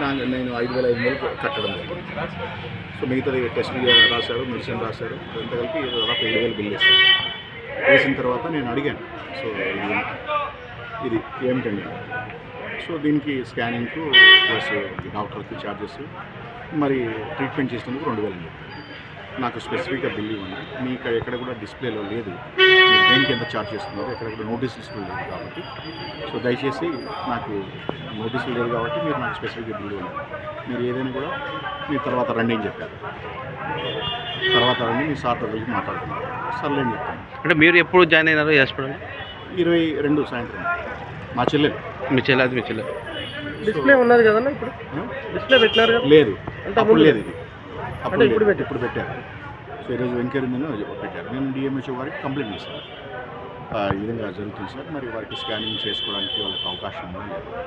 దాని నేను ఐదు వేల ఐదు వందలు కట్టడం జరిగింది. సో మిగతాది టెస్ట్ రాశారు మెడిసిన్ రాశారు. అంతా కలిపి దాదాపు ఏడు వేలు బిల్ వేశారు. వేసిన తర్వాత నేను అడిగాను. సో ఇది ఇది ఏమిటండి? సో దీనికి స్కానింగ్కు ప్లస్ డాక్టర్కి ఛార్జెస్ మరి ట్రీట్మెంట్ చేసినందుకు రెండు వేలు అని చెప్పారు. నాకు స్పెసిఫిక్గా బిల్ ఇవ్వండి మీకు ఎక్కడ కూడా డిస్ప్లేలో లేదు. దేనికి ఎంత ఛార్జ్ చేస్తున్నారు ఎక్కడ కూడా నోటీస్ లిస్టులు లేదు కాబట్టి. సో దయచేసి నాకు నోటీసులు లేదు కాబట్టి మీరు నాకు స్పెసిఫిక్గా బిల్ ఇవ్వండి మీరు ఏదైనా కూడా మీరు తర్వాత రండి అని చెప్పారు. తర్వాత రండి మీ సార్తో కలిసి మాట్లాడుకున్నారు సర్లే అని చెప్పాను. అంటే మీరు ఎప్పుడు జాయిన్ అయినారు హాస్పిటల్ ఇరవై రెండు సాయంత్రం. మా చెల్లెలు. మీ చెల్లి అది మీ చెల్లి. డిస్ప్లే ఉన్నది కదన్నా ఇప్పుడు? డిస్ప్లే పెట్టినారు కదా? లేదు. ముందు? లేదు ఇది. అప్పుడు ఇప్పుడు లేదు. ఇప్పుడు పెట్టారు. సో ఈరోజు ఎంక్వైరీ ఉందని పెట్టారు. నేను డిఎంహెచ్ఓ వారికి కంప్లైంట్ చేశాను ఈ విధంగా జరుగుతుంది సార్. మరి వారికి స్కానింగ్ చేసుకోవడానికి వాళ్ళకి అవకాశం ఉందా లేదా?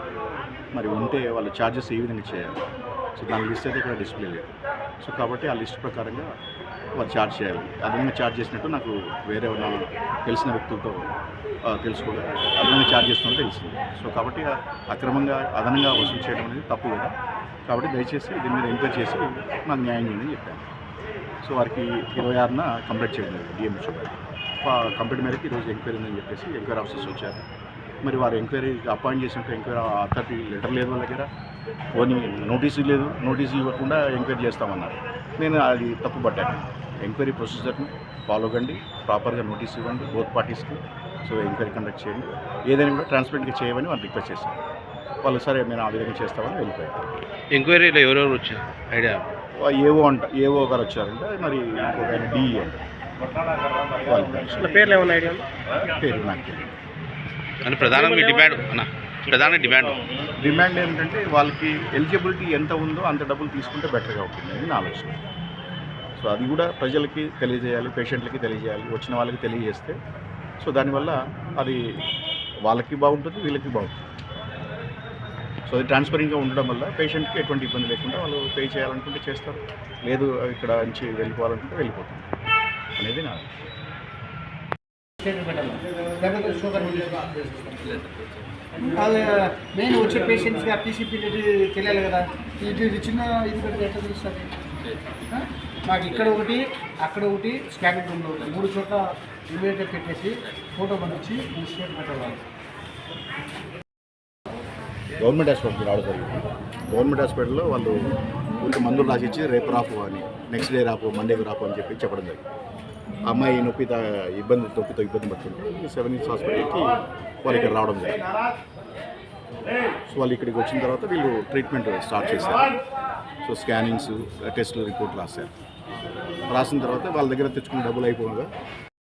మరి ఉంటే వాళ్ళ ఛార్జెస్ ఏ విధంగా చేయాలి? సో దాని లిస్ట్ అయితే ఇక్కడ డిస్ప్లే లేదు. సో కాబట్టి ఆ లిస్ట్ ప్రకారంగా వాళ్ళు ఛార్జ్ చేయాలి. అదనంగా ఛార్జ్ చేసినట్టు నాకు వేరే నా తెలిసిన వ్యక్తులతో ఆ, తెలుసుకోలేదు అదనంగా ఛార్జ్ చేస్తున్నట్టు తెలిసింది. సో కాబట్టి అక్రమంగా అదనంగా వసూలు చేయడం అనేది తప్పు కదా. కాబట్టి దయచేసి దీని మీద ఎంక్వైరీ చేసి నాకు న్యాయం చేయండి చెప్పాను. సో వారికి ఇరవై ఆరున కంప్లీట్ చేయడం డిఎం డిఎంహెచ్ఓ కంప్లీట్ మేరకు ఈరోజు ఎంక్వైరీ ఉందని చెప్పేసి ఎంక్వైరీ ఆఫీసర్స్ వచ్చారు. మరి వారు ఎంక్వైరీ అపాయింట్ చేసినట్టు ఎంక్వైరీ అథారిటీ లెటర్ లేదు వాళ్ళ దగ్గర. పోనీ నోటీసు లేదు నోటీసు ఇవ్వకుండా ఎంక్వైరీ చేస్తామన్నారు. నేను అది తప్పు పట్టాను ఎంక్వైరీ ప్రొసీజర్ని ఫాలో కండి ప్రాపర్గా నోటీస్ ఇవ్వండి బోత్ పార్టీస్కి. సో ఎంక్వైరీ కండక్ట్ చేయండి. ఏదైనా కూడా ట్రాన్స్పరెంట్గా చేయమని వాళ్ళు రిక్వెస్ట్ చేశాను వాళ్ళు సరే మేము ఆ విధంగా చేస్తామని వెళ్ళిపోయారు. ఎంక్వైరీలో ఎవరెవరు వచ్చారు? ఐడియా? ఏవో అంట ఏవో గారు వచ్చారంటే మరి ఇంకొక ఆయన డిఈ అంట. వాళ్ళ పేర్లు ఏమన్నా ఐడియా? పేరు నాకు తెలియదు. అంటే ప్రధానంగా మీ డిమాండ్ అన్న ప్రధాన డిమాండ్. డిమాండ్ ఏంటంటే వాళ్ళకి ఎలిజిబిలిటీ ఎంత ఉందో అంత డబ్బులు తీసుకుంటే బెటర్గా ఉంటుంది అని నా ఆలోచన. సో అది కూడా ప్రజలకి తెలియజేయాలి పేషెంట్లకి తెలియజేయాలి వచ్చిన వాళ్ళకి తెలియజేస్తే. సో దానివల్ల అది వాళ్ళకి బాగుంటుంది వీళ్ళకి బాగుంటుంది. సో అది ట్రాన్స్పరెంట్గా ఉండడం వల్ల పేషెంట్కి ఎటువంటి ఇబ్బంది లేకుండా వాళ్ళు పే చేయాలనుకుంటే చేస్తారు. లేదు ఇక్కడ నుంచి వెళ్ళిపోవాలనుకుంటే వెళ్ళిపోతుంది అనేది నా మెయిన్ వచ్చే పేషెంట్స్కి ఆ పీసీపీ తెలియాలి కదా ఇది చిన్న ఇది ఎట్లా తెలుస్తుంది మాకు ఇక్కడ ఒకటి అక్కడ ఒకటి స్కానింగ్ రూమ్లో ఒకటి మూడు చోట్ల ఇమీడియట్గా పెట్టేసి ఫోటో పంపించి ఈ స్టేట్ పెట్టాలి గవర్నమెంట్ హాస్పిటల్కి రావడం జరిగింది. గవర్నమెంట్ హాస్పిటల్లో వాళ్ళు ఊరికి మందులు రాసిచ్చి రేపు రాపు అని నెక్స్ట్ డే రాపు మండేకి రాపు అని చెప్పి చెప్పడం జరిగింది. అమ్మాయి నొప్పి ఇబ్బంది నొప్పితో ఇబ్బంది పడుతుంది సెవెన్ ఇయర్స్ హాస్పిటల్కి వాళ్ళు ఇక్కడ రావడం జరిగింది. సో వాళ్ళు ఇక్కడికి వచ్చిన తర్వాత వీళ్ళు ట్రీట్మెంట్ స్టార్ట్ చేశారు. సో స్కానింగ్స్ టెస్టులు రిపోర్ట్ రాశారు. రాసిన తర్వాత వాళ్ళ దగ్గర తెచ్చుకున్న డబ్బులు అయిపోగా